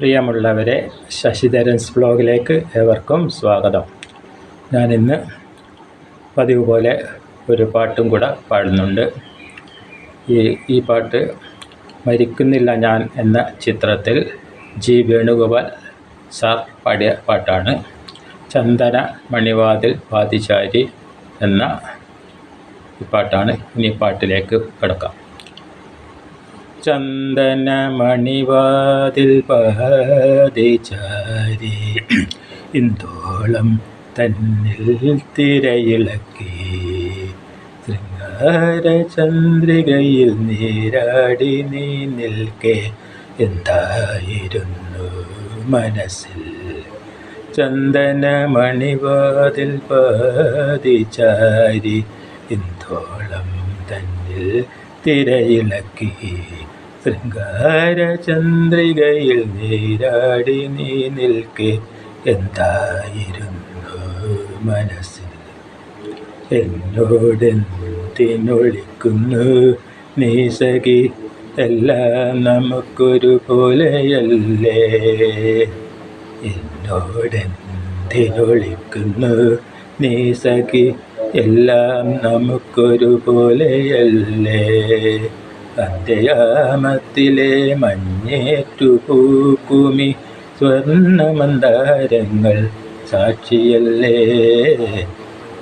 പ്രിയമുള്ളവരെ ശശിധരൻസ് ബ്ലോഗിലേക്ക് ഏവർക്കും സ്വാഗതം. ഞാനിന്ന് പതിവ് പോലെ ഒരു പാട്ടും കൂടെ പാടുന്നുണ്ട്. ഈ ഈ പാട്ട് മരിക്കുന്നില്ല ഞാൻ എന്ന ചിത്രത്തിൽ ജി വേണുഗോപാൽ സാർ പാടിയ പാട്ടാണ്. ചന്ദന മണിവാതിൽ പാതിചാരി എന്ന ഈ പാട്ടാണ്. ഇനി പാട്ടിലേക്ക് കിടക്കാം. ചന്ദനമണിവാതിൽ പഹതിചാരി ഇന്തോളം തന്നിൽ തിരയിളക്കി. ശൃംഗാരചന്ദ്രികയിൽ നീരാടി നീ നിൽക്കെ എന്തായിരുന്നു മനസ്സിൽ? ചന്ദനമണിവാതിൽ പതിചാരി ഇന്തോളം തന്നിൽ തിരയിളക്കി. ശൃംഗാരചന്ദ്രികയിൽ നീരാടി നീ നിൽക്കെ. എന്തായിരുന്നു മനസ്സിൽ? എന്നോടെന്തിനൊളിക്കുന്നു? നീ സഖി എല്ലാം നമുക്കൊരു പോലെയല്ലേ? എന്നോടെന്തിനൊളിക്കുന്നു? നീ സഖി എല്ലാം നമുക്കൊരു പോലെയല്ലേ അന്ത്യയാമത്തിലെ മഞ്ഞേറ്റു പൂക്കുമി സ്വർണമന്ദാരങ്ങൾ സാക്ഷിയല്ലേ.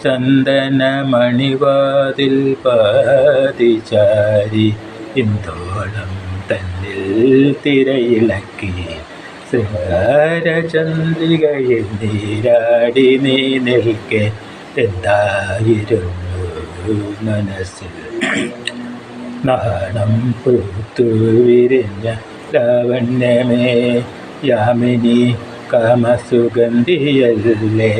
ചന്ദനമണിവാതിൽ പാതിചാരി ഇന്തോളം തന്നിൽ തിരയിളക്കി. ശൃംഗാരചന്ദ്രികയിൽ നീരാടി നീ നിൽക്കെ. എന്തായിരുന്നു മനസ്സിൽ നാണം പൂത്തു വിരിഞ്ഞ ലാവണ്യമേ യാമിനി കാമസുഗന്ധിയല്ലേ?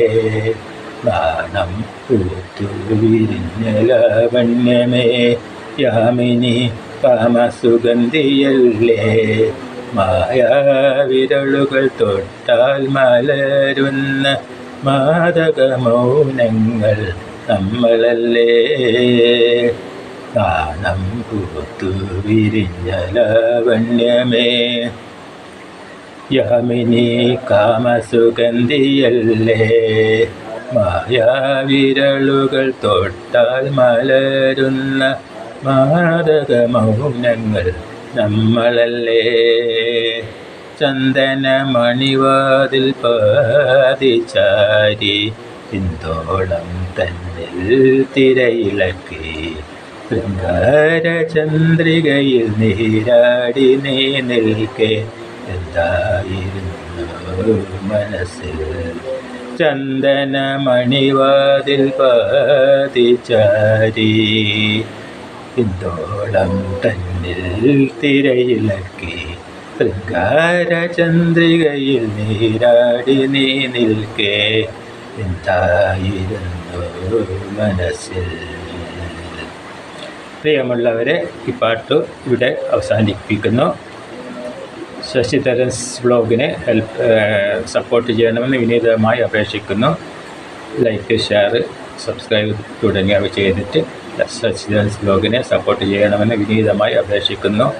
നാണം പൂത്തു വിരിഞ്ഞ ലാവണ്യമേ യാമിനി കാമസുഗന്ധിയല്ലേ? മായാവിരളുകൾ തൊട്ടാൽ മലരുന്ന മാതകമൗനങ്ങൾ നമ്മളല്ലേ? കാണം കൂത്തു വിരിഞ്ഞലവണ്യമേ. യാമിനി കാമസുഗന്ധിയല്ലേ? മായാവിരളുകൾ തൊട്ടാൽ മലരുന്ന മാതകമൗനങ്ങൾ നമ്മളല്ലേ? ചന്ദനമണിവാതിൽ പാതിചാരി പിന്തോളം തന്നിൽ തിരയിളക്കി. ശൃംഗാരചന്ദ്രികയിൽ നീരാടി നീ നിൽക്കെ എന്തായിരുന്നു മനസ്സിൽ? ചന്ദനമണിവാതിൽ പാതിചാരി ഇന്തോളം തന്നിൽ തിരയിളക്കി. ശൃംഗാരചന്ദ്രികയിൽ നീരാടി നീ നിൽക്കേ. എന്തായിരുന്നു മനസ്സിൽ. പ്രിയമുള്ളവരെ ഈ പാട്ട് ഇവിടെ അവസാനിപ്പിക്കുന്നു. ശശിധരൻസ് ബ്ലോഗിനെ ഹെൽപ്പ് സപ്പോർട്ട് ചെയ്യണമെന്ന് വിനീതമായി അപേക്ഷിക്കുന്നു. ലൈക്ക് ഷെയർ സബ്സ്ക്രൈബ് തുടങ്ങിയവ ചെയ്തിട്ട് ശശിധരൻസ് ബ്ലോഗിനെ സപ്പോർട്ട് ചെയ്യണമെന്ന് വിനീതമായി അപേക്ഷിക്കുന്നു.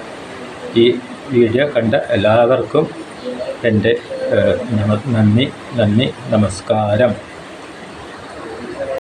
ഈ വീഡിയോ കണ്ട എല്ലാവർക്കും എന്റെ നന്ദി നന്ദി നമസ്കാരം.